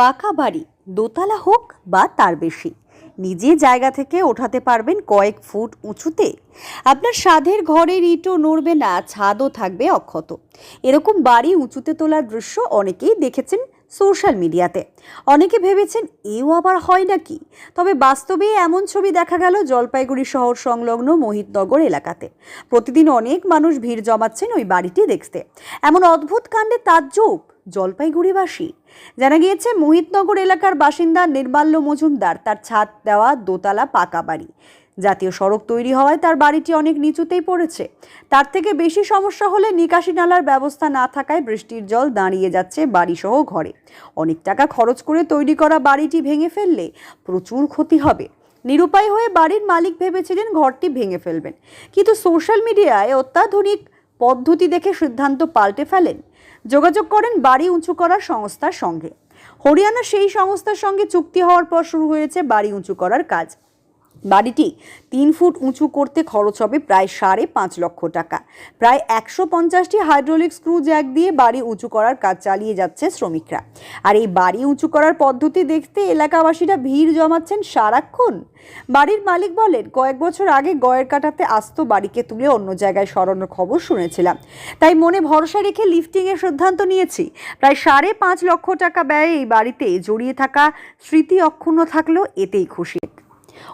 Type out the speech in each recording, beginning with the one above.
পাকা বাড়ি, দোতলা হোক বা তার বেশি। নিজে জায়গা থেকে ওঠাতে পারবেন কয়েক ফুট উঁচুতে। আপনার সাধের ঘরের ইটও নড়বে না, ছাদও থাকবে অক্ষত। এরকম বাড়ি উঁচুতে তোলার দৃশ্য অনেকেই দেখেছেন সোশ্যাল মিডিয়াতে। অনেকে ভেবেছেন, এও আবার হয় নাকি? তবে বাস্তবে এমন ছবি দেখা গেল জলপাইগুড়ি শহর সংলগ্ন মোহিতনগর এলাকাতে। প্রতিদিন অনেক মানুষ ভিড় জমাচ্ছেন ওই বাড়িটি দেখতে। এমন অদ্ভুত কাণ্ডে তাজ্জব। জলপাইগুড়িবাসী। জানা গিয়েছে, মোহিতনগর এলাকার বাসিন্দা নির্মাল্য মজুমদার তার ছাদ দেওয়া দোতলা পাকা বাড়ি। জাতীয় সড়ক তৈরি হওয়ায় তার বাড়িটি অনেক নিচুতেই পড়েছে। তার থেকে বেশি সমস্যা হলে নিকাশি নালার ব্যবস্থা না থাকায় বৃষ্টির জল দাঁড়িয়ে যাচ্ছে বাড়িসহ ঘরে। অনেক টাকা খরচ করে তৈরি করা বাড়িটি ভেঙে ফেললে প্রচুর ক্ষতি হবে। নিরুপায় হয়ে বাড়ির মালিক ভেবেছিলেন ঘরটি ভেঙে ফেলবেন। কিন্তু সোশ্যাল মিডিয়ায় অত্যাধুনিক পদ্ধতি দেখে সিদ্ধান্ত পাল্টে ফেলেন। যোগাযোগ করেন বাড়ি উঁচু করার সংস্থার সঙ্গে। হরিয়ানা সেই সংস্থার সঙ্গে চুক্তি হওয়ার পর শুরু হয়েছে বাড়ি উঁচু করার কাজ। বাড়িটি তিন ফুট উঁচু করতে খরচ হবে প্রায় সাড়ে পাঁচ লক্ষ টাকা। প্রায় একশো পঞ্চাশটি হাইড্রোলিক স্ক্রু জ্যাক দিয়ে বাড়ি উঁচু করার কাজ চালিয়ে যাচ্ছে শ্রমিকরা। আর এই বাড়ি উঁচু করার পদ্ধতি দেখতে এলাকাবাসীরা ভিড় জমাচ্ছেন সারাক্ষণ। বাড়ির মালিক বলেন, কয়েক বছর আগে গয়ের কাটাতে আসত বাড়িকে তুলে অন্য জায়গায় সরানোর খবর শুনেছিলাম। তাই মনে ভরসা রেখে লিফটিংয়ের সিদ্ধান্ত নিয়েছি। প্রায় সাড়ে পাঁচ লক্ষ টাকা ব্যয়ে এই বাড়িতে জড়িয়ে থাকা স্মৃতি অক্ষুণ্ণ থাকলেও এতেই খুশি।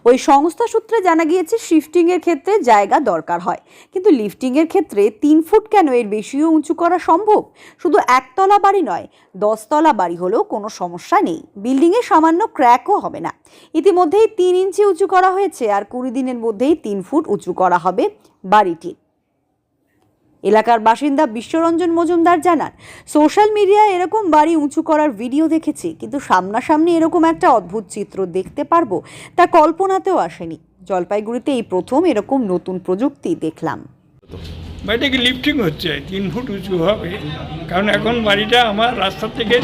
ওই সংস্থা সূত্রে জানা গিয়েছে শিফটিংয়ের ক্ষেত্রে জায়গা দরকার হয়। কিন্তু লিফটিংয়ের ক্ষেত্রে তিন ফুট কেন এর বেশিও উঁচু করা সম্ভব? শুধু একতলা বাড়ি নয়, দশতলা বাড়ি হলেও কোনো সমস্যা নেই। বিল্ডিংয়ে সামান্য ক্র্যাকও হবে না। ইতিমধ্যেই তিন ইঞ্চি উঁচু করা হয়েছে, আর কুড়ি দিনের মধ্যেই তিন ফুট উঁচু করা হবে বাড়িটি। এলাকার বাসিন্দা বিশ্বরঞ্জন মজুমদার জানান সোশ্যাল মিডিয়ায় এরকম বাড়ি উঁচু করার ভিডিও দেখেছি কিন্তু সামনাসামনি এরকম একটা অদ্ভুত চিত্র দেখতে পারব তা কল্পনাতেও আসেনি। জলপাইগুড়িতে এই প্রথম এরকম নতুন প্রযুক্তি দেখলাম। বাড়িটা কি লিফটিং হচ্ছে? তিন ফুট উঁচু হবে। কারণ এখন বাড়িটা আমার রাস্তার থেকে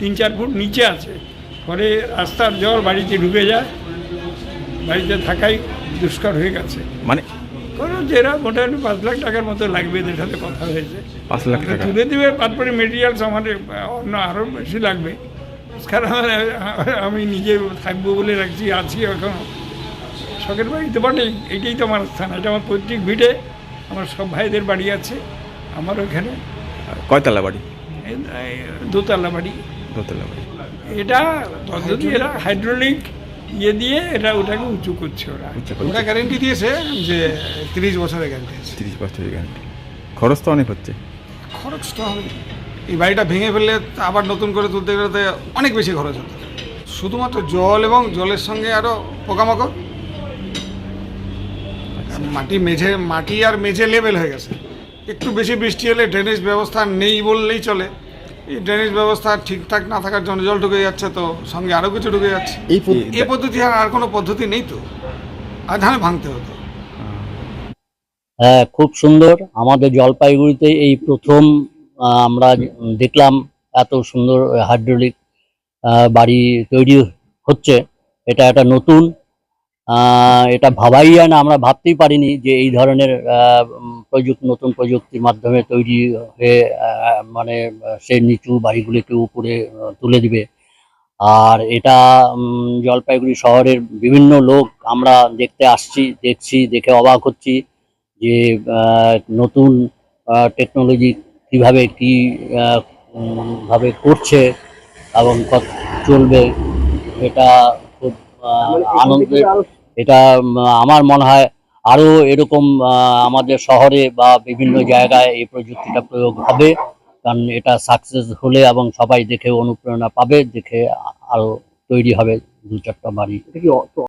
তিন চার ফুট নিচে আছে। পরে রাস্তার জল বাড়িতে ঢুকে যায়। বাড়িতে থাকাই দুষ্কর হয়ে গেছে। মানে যেরা মোটামুটি পাঁচ লাখ টাকার মতো লাগবে এদের সাথে কথা হয়েছে। পাঁচ লাখ টাকা। তুলে দেবে তারপরে মেটেরিয়ালস অন্য আরও বেশি লাগবে। কারণ আমি নিজে থাকব বলে রাখছি আছি এখন। শখের বাড়িতে বটে এটাই তো আমার স্থান। এটা আমার পৈতৃক ভিটে আমার সব ভাইদের বাড়ি আছে আমার ওখানে। কয়তলা বাড়ি? দোতলা বাড়ি। দোতলা বাড়ি। এটা পদ্ধতি এরা হাইড্রোলিক ইয়ে দিয়ে এটা ওটাকে উঁচু করছে ওরা। ওটা গ্যারেন্টি দিয়েছে যে তিরিশ বছরের গ্যারেন্টি আছে। তিরিশ বছরের গ্যারেন্টি খরচ তো অনেক হচ্ছে। খরচ তো হবে। এই বাড়িটা ভেঙে ফেললে আবার নতুন করে তুলতে গেলে তো অনেক বেশি খরচ হতো। শুধুমাত্র জল এবং জলের সঙ্গে আরও পোকামাকড়। মাটি মেঝে মাটি আর মেঝে লেভেল হয়ে গেছে। একটু বেশি বৃষ্টি হলে ড্রেনেজ ব্যবস্থা নেই বললেই চলে। এই ড্রেনেজ ব্যবস্থা ঠিকঠাক না থাকার জন্য জল ঢুকে যাচ্ছে তো সঙ্গে আরও কিছু ঢুকে যাচ্ছে। এই এই পদ্ধতি আর আর কোনো পদ্ধতি নেই তো। আর ধানে ভাঙতে হতো হ্যাঁ খুব সুন্দর। আমাদের জলপাইগুড়িতে এই প্রথম আহ, আমরা দেখলাম এত সুন্দর হাইড্রোলিক বাড়ি তৈরি হচ্ছে। এটা একটা নতুন আহ, এটা ভাবাই যায় না আমরা ভাবতেই পারিনি যে এই ধরনের প্রযুক্তি নতুন প্রযুক্তির মাধ্যমে তৈরি হয়ে মানে সেই নিচু বাড়িগুলিকে উপরে তুলে দিবে। আর এটা জলপাইগুড়ি শহরের বিভিন্ন লোক আমরা দেখতে আসছি দেখছি দেখে অবাক হচ্ছি যে নতুন টেকনোলজি কীভাবে কি ভাবে করছে এবং কত- চলবে এটা খুব আহ, আনন্দের এটা আমার মনে হয় আরও এরকম আমাদের শহরে বা বিভিন্ন জায়গায় এই প্রযুক্তিটা প্রয়োগ হবে, কারণ এটা সাকসেস হলে এবং সবাই দেখে অনুপ্রেরণা পাবে, দেখে আরও তৈরি হবে দু চারটা বাড়ি